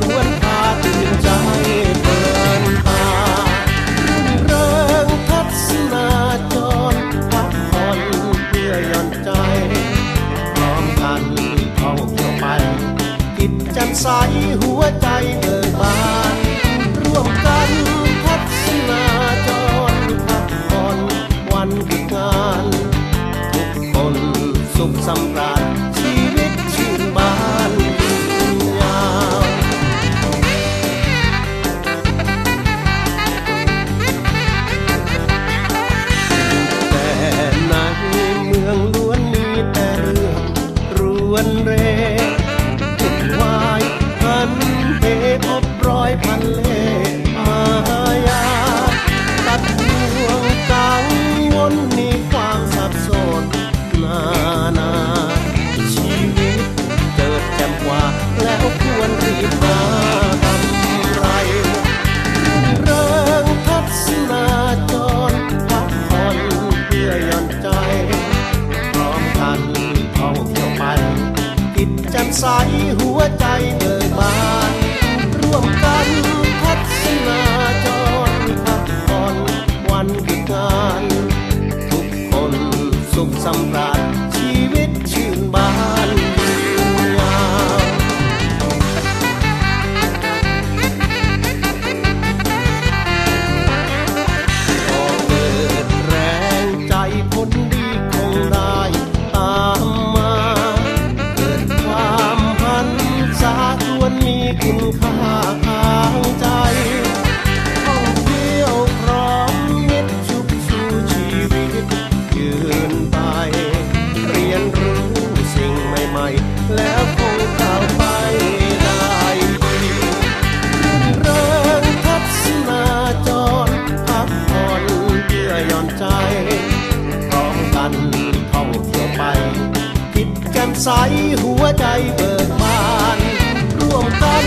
ล้วนพาตื่นใจเปิดตาเริงทัศนาจรพักผ่อนเพื่อยอนใจพร้อมกันท่องเที่ยวไปกิจจัใสหัวใจเบิกบานร่วมกันพัศนาจรพักผ่อนวันหยุงาน ทุกคนสุขสำราญ วายพันเหอบร้อยพันเล แจ่มใสหัวใจเบิกบานร่วมกันพัฒนา ใสหัวใจเบิกบานร่วมกัน